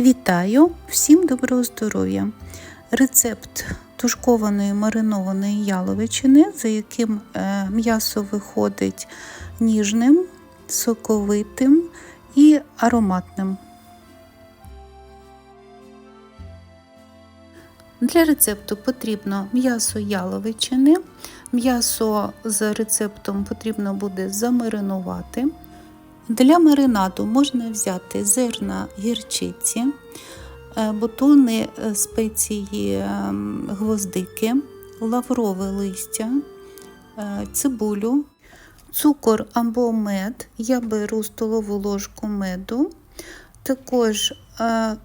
Вітаю! Всім доброго здоров'я! Рецепт тушкованої маринованої яловичини, за яким е, м'ясо виходить ніжним, соковитим і ароматним. Для рецепту потрібно м'ясо яловичини. М'ясо за рецептом потрібно буде замаринувати. Для маринаду можна взяти зерна гірчиці, е, бутони е, спеції е, гвоздики, лаврове листя, цибулю, цукор або мед. Я беру столову ложку меду, також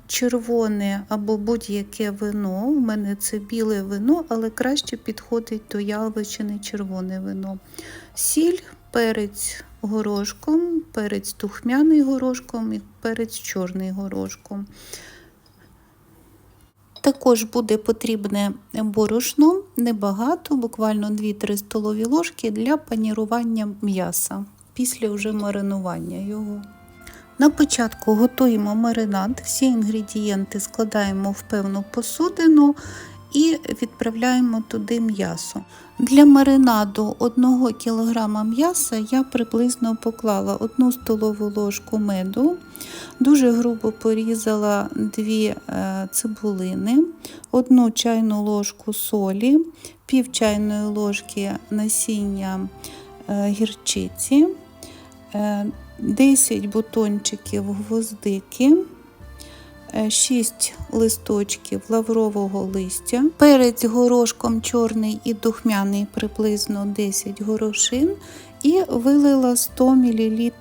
червоне або будь-яке вино. У мене це біле вино, але краще підходить до яловичини червоне вино. Сіль, перець горошком, перець тухмяний горошком і перець чорний горошком. Також буде потрібне борошно, небагато, буквально 2-3 столові ложки для панірування м'яса після вже маринування його. На початку готуємо маринад, всі інгредієнти складаємо в певну посудину і відправляємо туди м'ясо. Для маринаду 1 кг м'яса я приблизно поклала 1 столову ложку меду, дуже грубо порізала 2 цибулини, 1 чайну ложку солі, пів чайної ложки насіння гірчиці, 10 бутончиків гвоздики. 6 листочків лаврового листя, перець горошком чорний і духмяний приблизно 10 горошин, і вилила 100 мл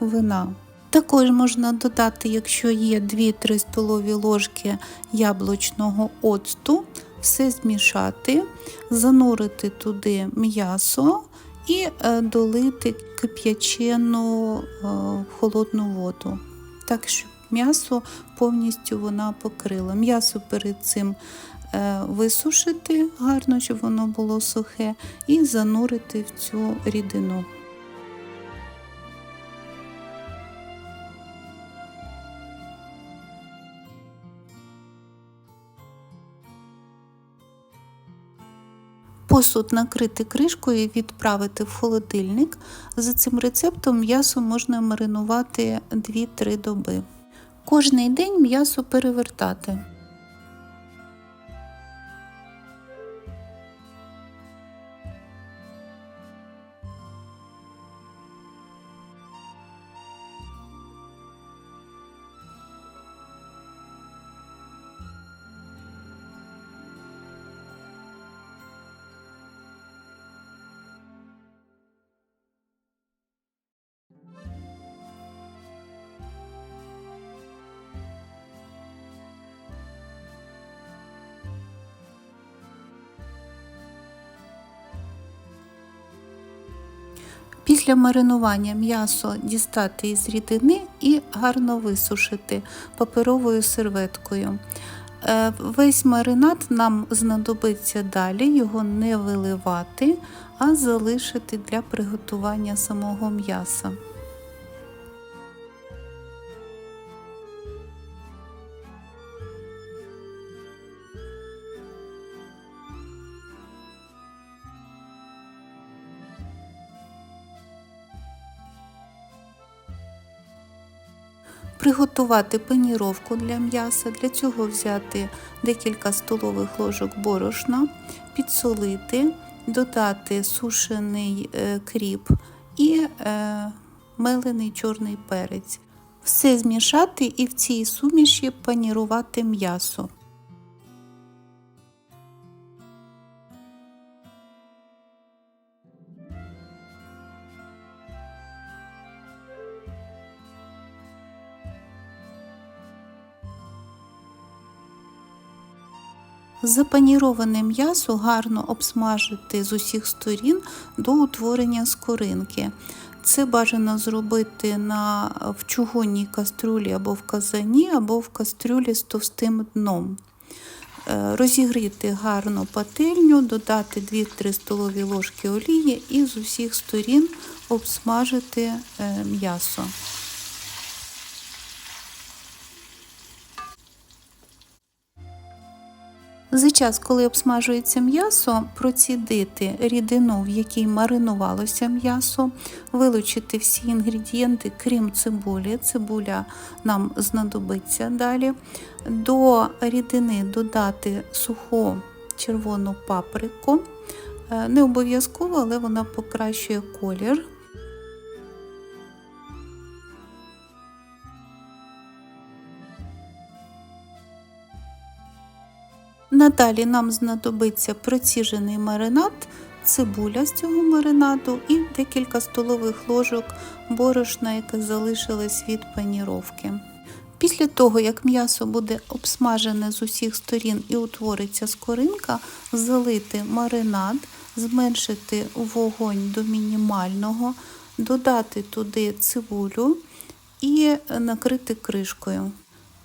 вина. Також можна додати, якщо є 2-3 столові ложки яблучного оцту, все змішати, занурити туди м'ясо і долити кип'ячену холодну воду. Так, щоб м'ясо повністю вона покрила. М'ясо перед цим висушити гарно, щоб воно було сухе, і занурити в цю рідину. Посуд накрити кришкою і відправити в холодильник. За цим рецептом м'ясо можна маринувати 2-3 доби. Кожний день м'ясо перевертати. Після маринування м'ясо дістати із рідини і гарно висушити паперовою серветкою. Весь маринад нам знадобиться далі, його не виливати, а залишити для приготування самого м'яса. Приготувати паніровку для м'яса, для цього взяти декілька столових ложок борошна, підсолити, додати сушений кріп і е, мелений чорний перець. Все змішати і в цій суміші панірувати м'ясо. Запаніроване м'ясо гарно обсмажити з усіх сторін до утворення скоринки. Це бажано зробити на, в чугунній кастрюлі або в казані, або в кастрюлі з товстим дном. Розігріти гарно пательню, додати 2-3 столові ложки олії і з усіх сторін обсмажити м'ясо. За час, коли обсмажується м'ясо, процідити рідину, в якій маринувалося м'ясо, вилучити всі інгредієнти, крім цибулі. Цибуля нам знадобиться далі. До рідини додати суху червону паприку. Е, Не обов'язково, але вона покращує колір. Надалі нам знадобиться проціжений маринад, цибуля з цього маринаду і декілька столових ложок борошна, яке залишилось від паніровки. Після того, як м'ясо буде обсмажене з усіх сторін і утвориться скоринка, залити маринад, зменшити вогонь до мінімального, додати туди цибулю і накрити кришкою.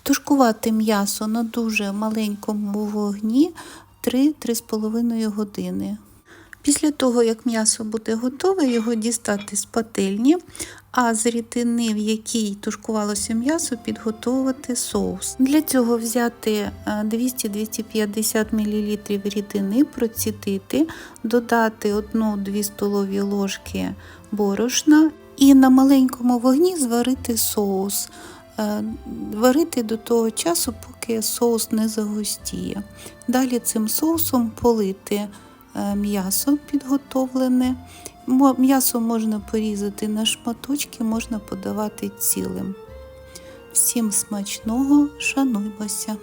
Тушкувати м'ясо на дуже маленькому вогні 3-3,5 години. Після того, як м'ясо буде готове, його дістати з пательні, а з рідини, в якій тушкувалося м'ясо, підготувати соус. Для цього взяти е, 200-250 мл рідини, процідити, додати 1-2 столові ложки борошна і на маленькому вогні зварити соус. Е, Варити до того часу, поки соус не загустіє. Далі цим соусом полити е, м'ясо підготовлене. М'ясо можна порізати на шматочки, можна подавати цілим. Всім смачного, шануймося!